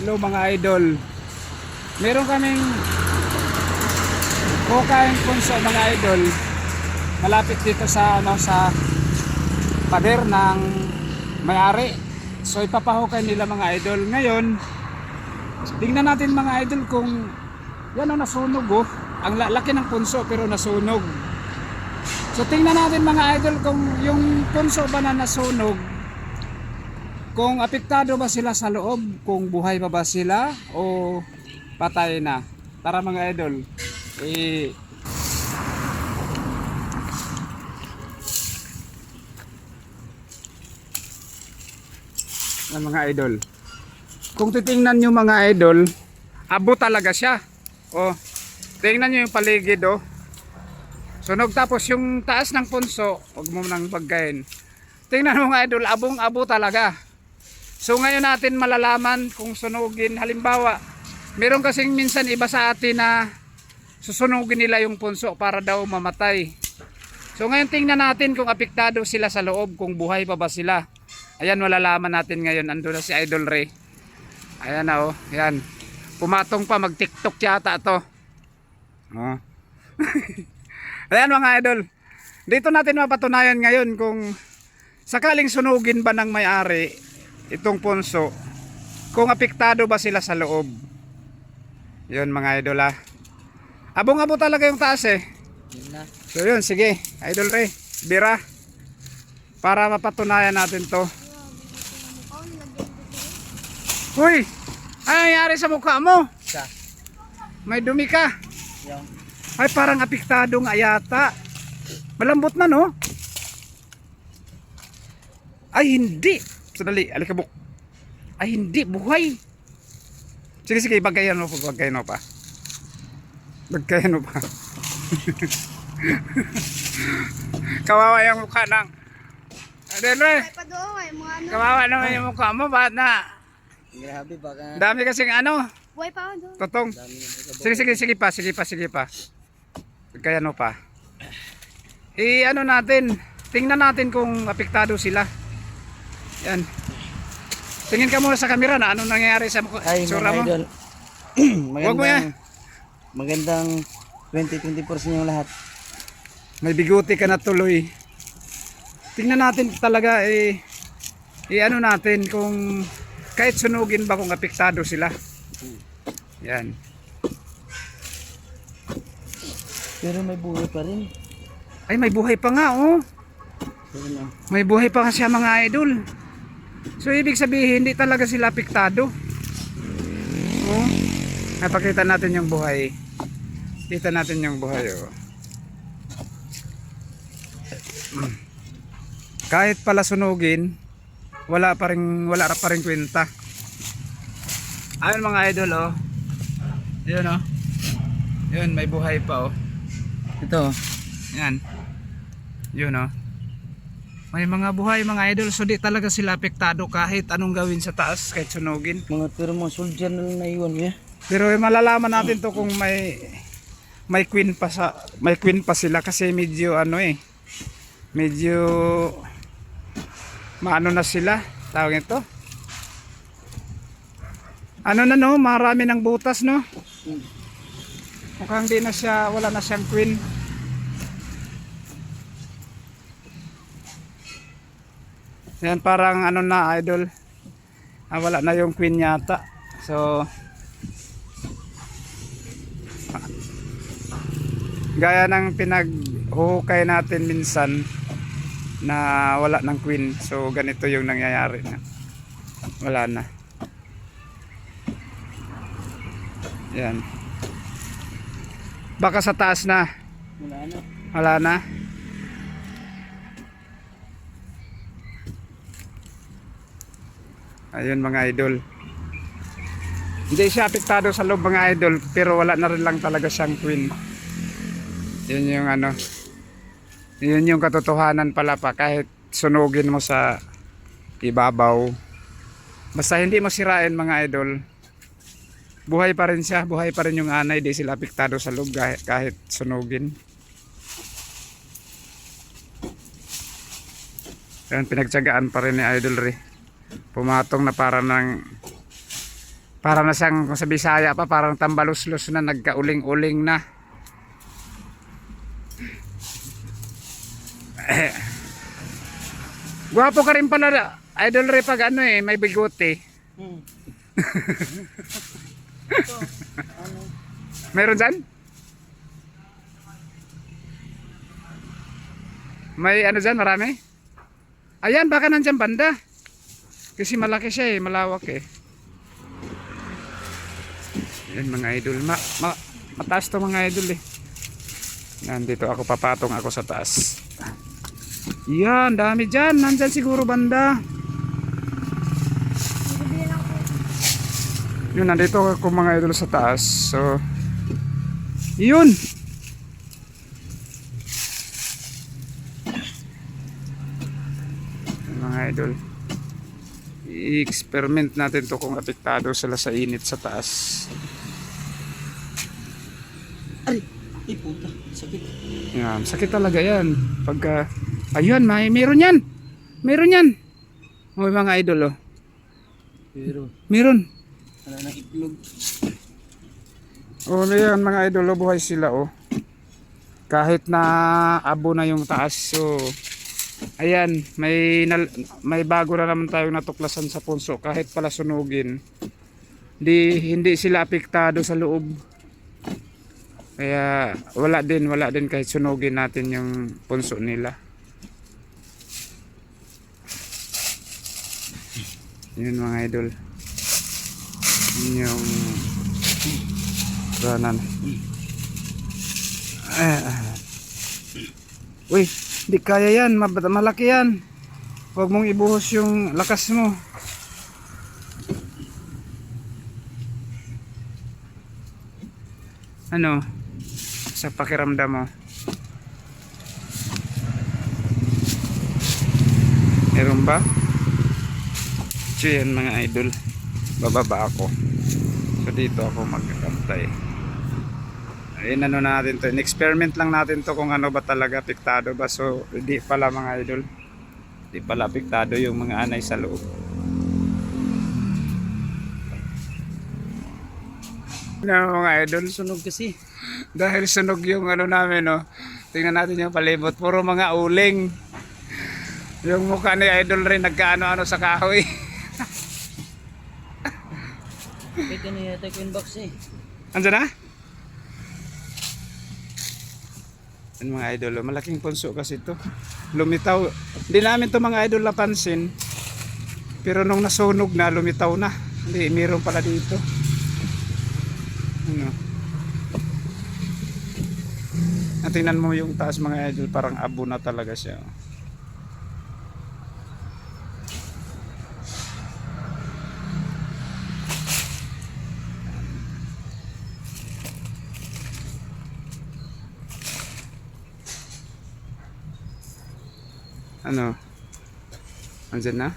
Hello mga idol. Meron kaming Kukain punso mga idol. Malapit dito sa ano sa pader ng may-ari. So ipapahukay nila mga idol. Ngayon, tingnan natin mga idol kung yan o nasunog oh. Ang la- laki ng punso pero nasunog. So tingnan natin mga idol kung yung punso ba na nasunog kung apektado ba sila sa loob, kung buhay pa ba sila o patay na. Tara mga idol. Eh ng mga idol. Kung titingnan nyo mga idol, abo talaga siya. O, tingnan nyo yung paligid oh. Sunog tapos yung taas ng punso, huwag mo nang pagkain. Tingnan mo mga idol, abong-abo talaga. So ngayon natin malalaman kung sunugin. Halimbawa, meron kasing minsan iba sa atin na susunugin nila yung punso para daw mamatay. So ngayon tingnan natin kung apektado sila sa loob, kung buhay pa ba sila. Ayan, malalaman natin ngayon. Ando na si Idol Ray. Ayan na oh, ayan. Pumatong pa, mag-tiktok yata to. Oh. ayan mga idol. Dito natin mapatunayan ngayon kung sakaling sunugin ba ng may-ari itong punso, kung apektado ba sila sa loob. Yun mga idol ah. Abong-abo talaga yung taas eh. Yun na. So yun, sige. Idol Ray, bira. Para mapatunayan natin to. Uy! Ano nangyari sa mukha mo? Sa. May dumi ka. Yung. Ay, parang apektado nga yata. Malambot na, no? Ay, hindi. Sandali, alikabok. Ay, hindi. Buhay. Sige, sige. Bagayan mo pa. Bagayan mo pa. Bagayan mo pa. Kawawa yung mukha ng... Ay mga ano. kawawa naman yung mukha mo. Bakit na? Grabe baka. Dami kasing ano. Buhay pa doon. Totong. Sige, sige, sige pa, sige pa, sige pa. Kaya ano pa. I ano natin, tingnan natin kung apektado sila. Yan. Tingin ka muna sa camera na ano nangyayari sa mukha. Ay, Sura mo. idol. Huwag mo yan. magandang, magandang 20-24 sa inyo lahat. May bigote ka na tuloy. Tingnan natin talaga eh i ano natin kung kahit sunugin ba kung apektado sila. Yan. Pero may buhay pa rin. Ay may buhay pa nga oh. May buhay pa kasi ang mga idol. So ibig sabihin hindi talaga sila apektado. Oh. Napakita natin yung buhay. Kita natin yung buhay oh. Kahit pala sunugin, wala pa rin wala pa rin kwenta. Ayun mga idol oh. Yun oh. Yun may buhay pa oh. Ito. oh. Yan. Yun oh. May mga buhay mga idol so di talaga sila apektado kahit anong gawin sa taas kahit sunugin. Mga pero mga soldier na lang niya. Pero eh, malalaman natin to kung may may queen pa sa may queen pa sila kasi medyo ano eh medyo maano na sila tawag ito ano na no marami ng butas no mukhang di na siya wala na siyang queen yan parang ano na idol. Ah, wala na yung queen yata. So gaya ng pinaghuhukay natin minsan na wala ng queen. So ganito yung nangyayari na. Wala na. Yan. Baka sa taas na. Wala na. wala na ayun mga idol. Hindi siya apektado sa loob mga idol pero wala na rin lang talaga siyang queen yun yung ano yun yung katotohanan pala pa kahit sunugin mo sa ibabaw. Basta hindi mo sirain mga idol. Buhay pa rin siya buhay pa rin yung anay di sila apektado sa loob kahit, kahit sunugin. Yan pinagtsagaan pa rin ni idol Ray pumatong na para ng Para na siyang kung sa Bisaya pa, parang tambaluslos na nagkauling-uling na. Gwapo ka rin pala, idol re pag ano eh, may bigote. Hmm. Meron dyan? May ano dyan, marami? Ayan, baka nandyan banda. Kasi malaki siya eh, malawak eh. Yan mga idol. Ma, ma, mataas to mga idol eh. Nandito ako, papatong ako sa taas. Yan, dami dyan. Nandyan siguro banda. Yun, nandito ako mga idol sa taas. So, yun. Mga idol. I-experiment natin to kung apektado sila sa init sa taas. Ay, ay puta, sakit. Yan, sakit talaga yan. Pagka, ayun, may, meron yan. Meron yan. O mga idol, oh. Pero, Meron. wala nang itlog. Oh, yan mga idol, oh, buhay sila oh. Kahit na abo na yung taas, so ayan, may may bago na naman tayong natuklasan sa punso kahit pala sunugin. Di hindi sila apektado sa loob. Kaya wala din, wala din kahit sunugin natin yung punso nila. Yun mga idol. Yun yung Ranan. Eh, ah. Uy, di kaya yan. Malaki yan. Huwag mong ibuhos yung lakas mo. Ano? Sa pakiramdam mo. Meron ba? So yan mga idol. Bababa ako. So dito ako magkakantay. Ayun ano natin to. In-experiment lang natin to kung ano ba talaga apektado ba. So hindi pala mga idol. Hindi pala apektado yung mga anay sa loob. No, mga idol. Sunog kasi. Dahil sunog yung ano namin, no. Tingnan natin yung palibot. Puro mga uling. Yung mukha ni idol rin nagkaano-ano sa kahoy. Pwede na yata yung box eh. Andiyan na? Yan mga idol, malaking punso kasi ito. Lumitaw. Hindi namin to mga idol napansin. Pero nung nasunog na, lumitaw na. Hindi, meron pala dito. Ano? Ah, tingnan mo yung taas mga idol, parang abo na talaga siya. oh. Ano? Andyan na?